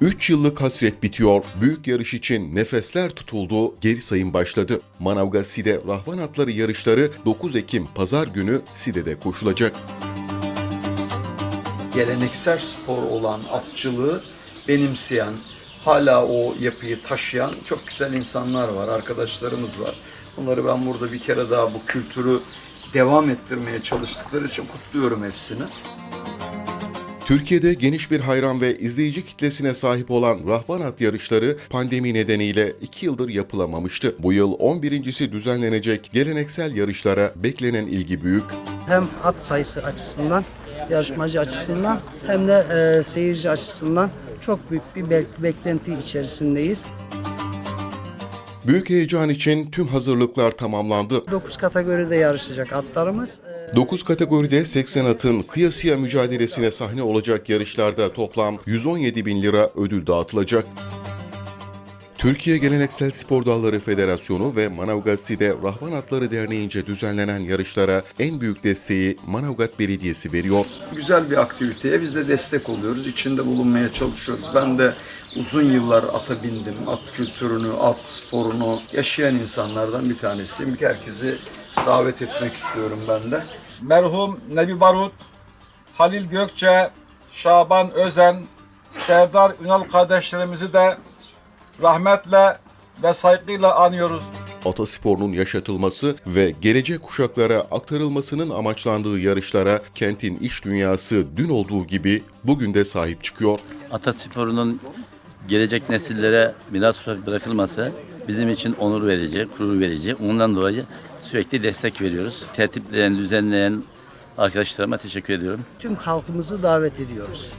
3 yıllık hasret bitiyor. Büyük yarış için nefesler tutuldu, geri sayım başladı. Manavgat Side Rahvan Atları yarışları 9 Ekim Pazar günü Side'de koşulacak. geleneksel spor olan atçılığı benimseyen, hala o yapıyı taşıyan çok güzel insanlar var, arkadaşlarımız var. Bunları ben burada bir kere daha bu kültürü devam ettirmeye çalıştıkları için kutluyorum hepsini. Türkiye'de geniş bir hayran ve izleyici kitlesine sahip olan Rahvan At yarışları pandemi nedeniyle 2 yıldır yapılamamıştı. Bu yıl 11.si düzenlenecek geleneksel yarışlara beklenen ilgi büyük. hem at sayısı açısından, yarışmacı açısından hem de e, seyirci açısından çok büyük bir bek- beklenti içerisindeyiz. Büyük heyecan için tüm hazırlıklar tamamlandı. 9 kategoride yarışacak atlarımız. E, 9 kategoride 80 atın kıyasıya mücadelesine sahne olacak yarışlarda toplam 117 bin lira ödül dağıtılacak. Türkiye Geleneksel Spor Dalları Federasyonu ve Manavgat Side Rahvan Atları Derneği'nce düzenlenen yarışlara en büyük desteği Manavgat Belediyesi veriyor. Güzel bir aktiviteye biz de destek oluyoruz, içinde bulunmaya çalışıyoruz. Ben de uzun yıllar ata bindim, at kültürünü, at sporunu yaşayan insanlardan bir tanesiyim. Herkesi davet etmek istiyorum ben de. Merhum Nebi Barut, Halil Gökçe, Şaban Özen, Serdar Ünal kardeşlerimizi de rahmetle ve saygıyla anıyoruz. Atasporunun yaşatılması ve gelecek kuşaklara aktarılmasının amaçlandığı yarışlara kentin iş dünyası dün olduğu gibi bugün de sahip çıkıyor. Atasporunun gelecek nesillere miras bırakılması bizim için onur verici, gurur verici. Ondan dolayı sürekli destek veriyoruz. Tertipleyen, düzenleyen arkadaşlarıma teşekkür ediyorum. tüm halkımızı davet ediyoruz.